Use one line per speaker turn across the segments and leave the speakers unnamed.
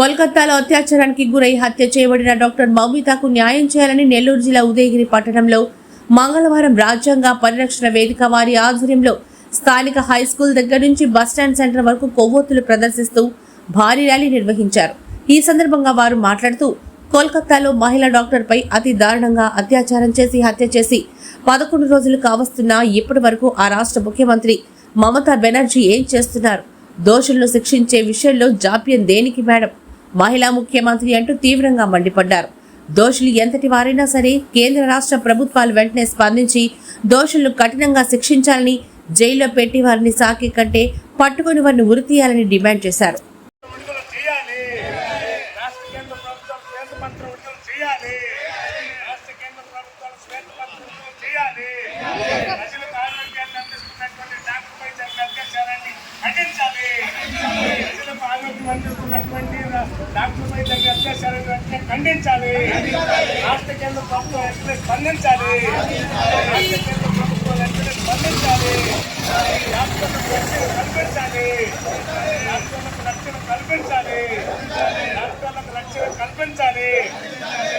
కోల్కతాలో అత్యాచారానికి గురై హత్య చేయబడిన డాక్టర్ మౌమితాకు న్యాయం చేయాలని నెల్లూరు జిల్లా ఉదయగిరి పట్టణంలో మంగళవారం రాజ్యాంగ పరిరక్షణ వేదిక వారి ఆధ్వర్యంలో స్థానిక హై స్కూల్ దగ్గర నుంచి బస్టాండ్ సెంటర్ వరకు కొవ్వొత్తులు ప్రదర్శిస్తూ భారీ ర్యాలీ నిర్వహించారు. ఈ సందర్భంగా వారు మాట్లాడుతూ కోల్కతాలో మహిళా డాక్టర్పై అతి దారుణంగా అత్యాచారం చేసి హత్య చేసి పదకొండు రోజులు కావస్తున్నా ఇప్పటి వరకు ఆ రాష్ట్ర ముఖ్యమంత్రి మమతా బెనర్జీ ఏం చేస్తున్నారు? దోషులను శిక్షించే విషయంలో జాప్యం దేనికి మేడం? మహిళా ముఖ్యమంత్రి అంటూ తీవ్రంగా మండిపడ్డారు. దోషులు ఎంతటి వారైనా సరే కేంద్ర రాష్ట్ర ప్రభుత్వాలు వెంటనే స్పందించి దోషులను కఠినంగా శిక్షించాలని జైల్లో పెట్టి వారిని సాకి కంటే పట్టుకుని వారిని ఉరితీయాలని డిమాండ్ చేశారు
విడుదల చేయాలి రాష్ట్ర కేంద్ర ప్రభుత్వాలు శ్వేతపత్రం విడుదల చేయాలి రాష్ట్ర కేంద్ర ప్రభుత్వాలు శ్వేతపత్రం విడుదల చేయాలి ప్రజలకు ఆరోగ్యాన్ని అందిస్తున్నటువంటి డాక్టర్పై జరిగిన అత్యాచారాన్ని ఖండించాలి ప్రజలకు ఆరోగ్యం అందిస్తున్నటువంటి డాక్టర్పై జరిగిన అత్యాచారాన్ని వెంటనే ఖండించాలి. రాష్ట్ర కేంద్ర ప్రభుత్వం వెంటనే స్పందించాలి. రాష్ట్ర కేంద్ర ప్రభుత్వం వెంటనే స్పందించాలి. డాక్టర్లకు రక్షణ కల్పించాలి. డాక్టర్లకు రక్షణ కల్పించాలి. డాక్టర్లకు రక్షణ కల్పించాలి.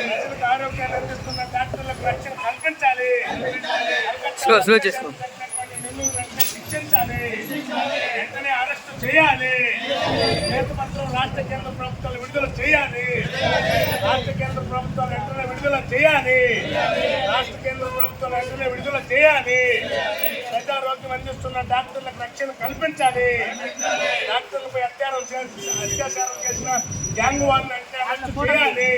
ప్రజలకు ఆరోగ్యాన్ని అందిస్తున్న డాక్టర్లకు రక్షణ కల్పించాలి. వెంటనే శిక్షించాలి. వెంటనే అరెస్ట్ చేయాలి. నేతపత్రం రాష్ట్ర కేంద్ర ప్రభుత్వాలు విడుదల చేయాలి. రాష్ట్ర కేంద్ర ప్రభుత్వాలు వెంటనే విడుదల చేయాలి. రాష్ట్ర కేంద్ర ప్రభుత్వాలు వెంటనే విడుదల చేయాలి. ప్రజారోగ్యం అందిస్తున్న డాక్టర్లకు రక్షణ కల్పించాలి. డాక్టర్లపై అత్యారం చేసి అత్యాచారం చేసిన గ్యాంగ్ వారిని అంటే అరెస్ట్ చేయాలి.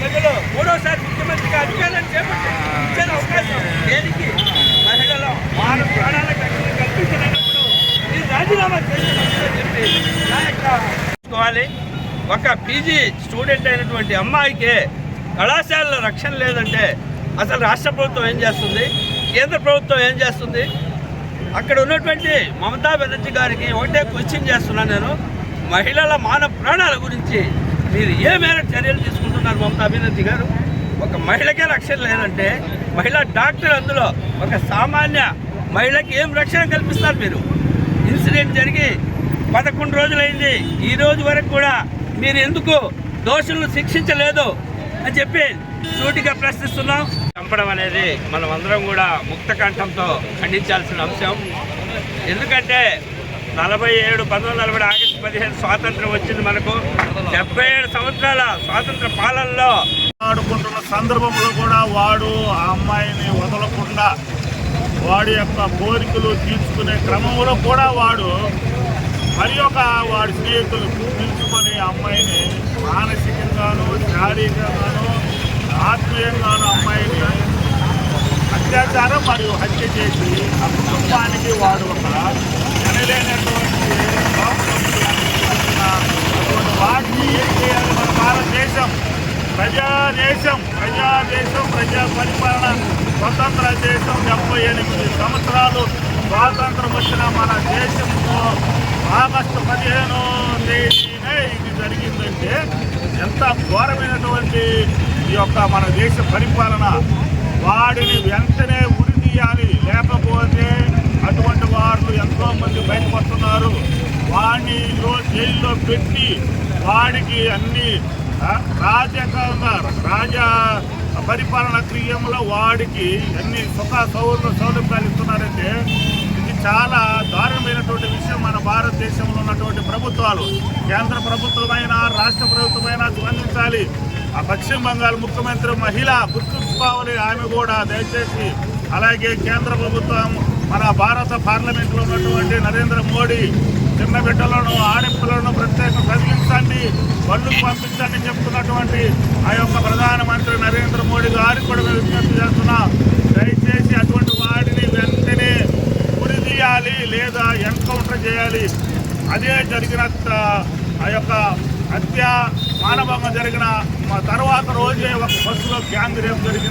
ప్రజలు మూడోసారి ముఖ్యమంత్రిగా అధికారాన్ని చేపట్టి అవకాశం దేనికి? మహిళల మాన ప్రాణాలకు రక్షణ కల్పించినప్పుడు ఈ రాజీనామా చేసినప్పుడు చెప్పి నా యొక్క తీసుకోవాలి ఒక పీజీ స్టూడెంట్ అయినటువంటి అమ్మాయికి కళాశాలలో రక్షణ లేదంటే అసలు రాష్ట్ర ప్రభుత్వం ఏం చేస్తుంది? కేంద్ర ప్రభుత్వం ఏం చేస్తుంది? అక్కడ ఉన్నటువంటి మమతా బెనర్జీ గారికి ఒకటే క్వశ్చన్ చేస్తున్నాను నేను. మహిళల మాన ప్రాణాల గురించి మీరు ఏ మేర చర్యలు తీసుకుంటున్నారు మమతా బెనర్జీ గారు? ఒక మహిళకే రక్షణ లేదంటే మహిళా డాక్టర్ అందులో ఒక సామాన్య మహిళకి ఏం రక్షణ కల్పిస్తారు మీరు? ఇన్సిడెంట్ జరిగి పదకొండు రోజులైంది. ఈ రోజు వరకు కూడా మీరు ఎందుకు దోషులను శిక్షించలేదు అని చెప్పి సూటిగా ప్రశ్నిస్తున్నాం. చంపడం అనేది మనం అందరం కూడా ముక్త కంఠంతో ఖండించాల్సిన అంశం. ఎందుకంటే నలభై ఏడు పంతొమ్మిది నలభై ఆగస్టు పదిహేను స్వాతంత్రం వచ్చింది మనకు. డెబ్బై ఏడు సంవత్సరాల స్వాతంత్ర పాలనలో
ఆడుకుంటున్న సందర్భంలో కూడా వాడు ఆ అమ్మాయిని వదలకుండా వాడి యొక్క కోరికలు తీర్చుకునే క్రమంలో కూడా వాడు మరి ఒక వాడి స్నేహితులు పిలుచుకొని అమ్మాయిని మానసికంగాను శారీరకంగాను ఆత్మీయంగాను అమ్మాయిని అత్యాచారం మరియు హత్య చేసి ఆ కుటుంబానికి వాడు ఒక ఎనలేనటువంటి అటువంటి వాటిని ఏం చేయాలి? మన భారతదేశం ప్రజాదేశం ప్రజాదేశం ప్రజా పరిపాలన స్వతంత్ర దేశం డెబ్బై ఎనిమిది సంవత్సరాలు స్వాతంత్రం వచ్చిన మన దేశంలో ఆగస్టు పదిహేనో తేదీనే ఇది జరిగిందంటే ఎంత ఘోరమైనటువంటి ఈ యొక్క మన దేశ పరిపాలన. వాడిని వెంటనే ఉరి తీయాలి. లేకపోతే అటువంటి వాళ్ళు ఎంతో మంది బయటపడుతున్నారు. వాడిని ఈరోజు జైల్లో పెట్టి వాడికి అన్ని ఆ, రాజకంగా రాజా పరిపాలన క్రియంలో వాడికి అన్ని సుఖ సౌల సౌలభ్యాలు ఇస్తున్నారంటే చాలా దారుణమైనటువంటి విషయం మన భారతదేశంలో ఉన్నటువంటి ప్రభుత్వాలు. కేంద్ర ప్రభుత్వమైన రాష్ట్ర ప్రభుత్వమైన స్పందించాలి. ఆ పశ్చిమ బంగాల్ ముఖ్యమంత్రి మహిళ గుర్తుంచుకోవాలి ఆమె కూడా దయచేసి. అలాగే కేంద్ర ప్రభుత్వం మన భారత పార్లమెంట్లో ఉన్నటువంటి నరేంద్ర మోడీ చిన్న బిడ్డలను ఆడపిల్లలను ప్రత్యేక కదిలించండి బళ్ళుకు పంపించండి చెప్తున్నటువంటి ఆ యొక్క ప్రధానమంత్రి నరేంద్ర మోడీ గారికి కూడా మేము విజ్ఞప్తి చేస్తున్నాం దయచేసి అటువంటి వాడిని వెంటనే చేయాలి లేదా ఎన్కౌంటర్ చేయాలి అదే జరిగిన ఆ యొక్క హత్య మానభంగం జరిగిన తర్వాత రోజే ఒక బస్సులో గ్యాంగ్ రేపు జరిగింది.